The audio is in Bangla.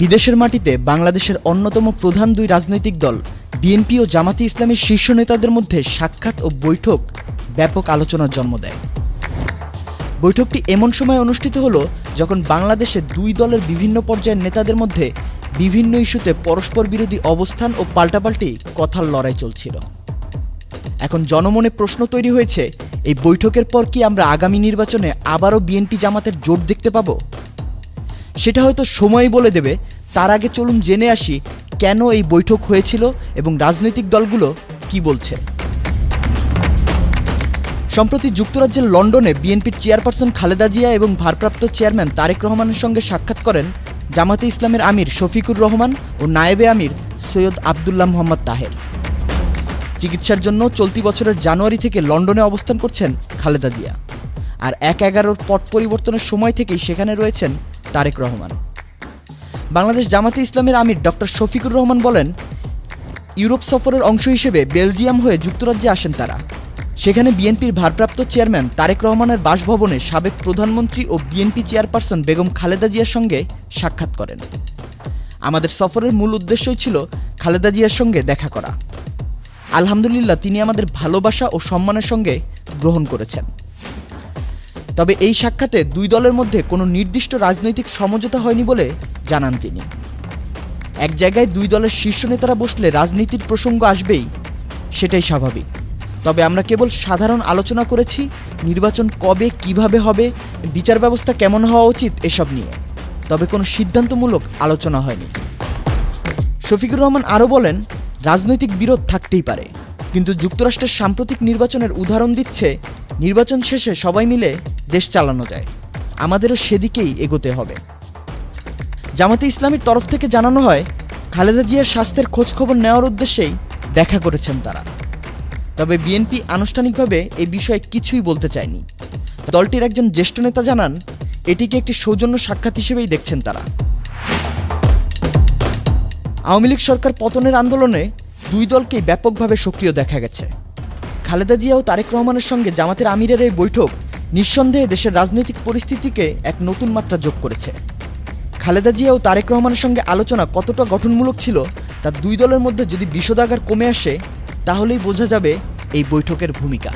বিদেশের মাটিতে বাংলাদেশের অন্যতম প্রধান দুই রাজনৈতিক দল, বিএনপি ও জামাতি ইসলামের শীর্ষ নেতাদের মধ্যে সাক্ষাৎ ও বৈঠক ব্যাপক আলোচনার জন্ম দেয়। বৈঠকটি এমন সময় অনুষ্ঠিত হলো যখন বাংলাদেশে দুই দলের বিভিন্ন পর্যায়ের নেতাদের মধ্যে বিভিন্ন ইস্যুতে পরস্পর বিরোধী অবস্থান ও পাল্টাপাল্টি কথার লড়াই চলছিল। এখন জনমনে প্রশ্ন তৈরি হয়েছে, এই বৈঠকের পর কি আমরা আগামী নির্বাচনে আবারও বিএনপি জামাতের জোট দেখতে পাবো? সেটা হয়তো সময় বলে দেবে। তার আগে চলুন জেনে আসি কেন এই বৈঠক হয়েছিল এবং রাজনৈতিক দলগুলো কি বলছে। সম্প্রতি যুক্তরাজ্যের লন্ডনে বিএনপির চেয়ারপারসন খালেদা জিয়া এবং ভারপ্রাপ্ত চেয়ারম্যান তারেক রহমানের সঙ্গে সাক্ষাৎ করেন জামাতে ইসলামের আমির শফিকুর রহমান ও নায়েবে আমির সৈয়দ আবদুল্লাহ মোহাম্মদ তাহের। চিকিৎসার জন্য চলতি বছরের জানুয়ারি থেকে লন্ডনে অবস্থান করছেন খালেদা জিয়া। আর এক এগারোর পট পরিবর্তনের সময় থেকেই সেখানে রয়েছেন তারেক রহমান। বাংলাদেশ জামাতে ইসলামের আমির ডক্টর শফিকুর রহমান বলেন, ইউরোপ সফরের অংশ হিসেবে বেলজিয়াম হয়ে যুক্তরাজ্যে আসেন তারা। সেখানে বিএনপির ভারপ্রাপ্ত চেয়ারম্যান তারেক রহমানের বাসভবনে সাবেক প্রধানমন্ত্রী ও বিএনপি চেয়ারপারসন বেগম খালেদা জিয়ার সঙ্গে সাক্ষাৎ করেন। আমাদের সফরের মূল উদ্দেশ্যই ছিল খালেদা জিয়ার সঙ্গে দেখা করা। আলহামদুলিল্লাহ, তিনি আমাদের ভালোবাসা ও সম্মানের সঙ্গে গ্রহণ করেছেন। তবে এই সাক্ষাতে দুই দলের মধ্যে কোনো নির্দিষ্ট রাজনৈতিক সমঝোতা হয়নি বলে জানান তিনি। এক জায়গায় দুই দলের শীর্ষ নেতারা বসলে রাজনীতির প্রসঙ্গ আসবেই, সেটাই স্বাভাবিক। তবে আমরা কেবল সাধারণ আলোচনা করেছি, নির্বাচন কবে, কীভাবে হবে, বিচার ব্যবস্থা কেমন হওয়া উচিত এসব নিয়ে। তবে কোনো সিদ্ধান্তমূলক আলোচনা হয়নি। শফিকুর রহমান আরও বলেন, রাজনৈতিক বিরোধ থাকতেই পারে। কিন্তু যুক্তরাষ্ট্রের সাম্প্রতিক নির্বাচনের উদাহরণ দিচ্ছে, নির্বাচন শেষে সবাই মিলে দেশ চালানো যায়। আমাদেরও সেদিকেই এগোতে হবে। জামাতে ইসলামীর তরফ থেকে জানানো হয়, খালেদা জিয়ার স্বাস্থ্যের খোঁজখবর নেওয়ার উদ্দেশ্যেই দেখা করেছেন তারা। তবে বিএনপি আনুষ্ঠানিকভাবে এই বিষয়ে কিছুই বলতে চায়নি। দলটির একজন জ্যেষ্ঠ নেতা জানান, এটিকে একটি সৌজন্য সাক্ষাৎ হিসেবেই দেখছেন তারা। আওয়ামী লীগ সরকার পতনের আন্দোলনে দুই দলকেই ব্যাপকভাবে সক্রিয় দেখা গেছে। খালেদা জিয়া ও তারেক রহমানের সঙ্গে জামাতের আমিরের এই বৈঠক নিঃসন্দেহে দেশের রাজনৈতিক পরিস্থিতিকে এক নতুন মাত্রা যোগ করেছে। খালেদা জিয়া ও তারেক রহমানের সঙ্গে আলোচনা কতটা গঠনমূলক ছিল তা দুই দলের মধ্যে যদি বিষোদাগার কমে আসে, তাহলেই বোঝা যাবে এই বৈঠকের ভূমিকা।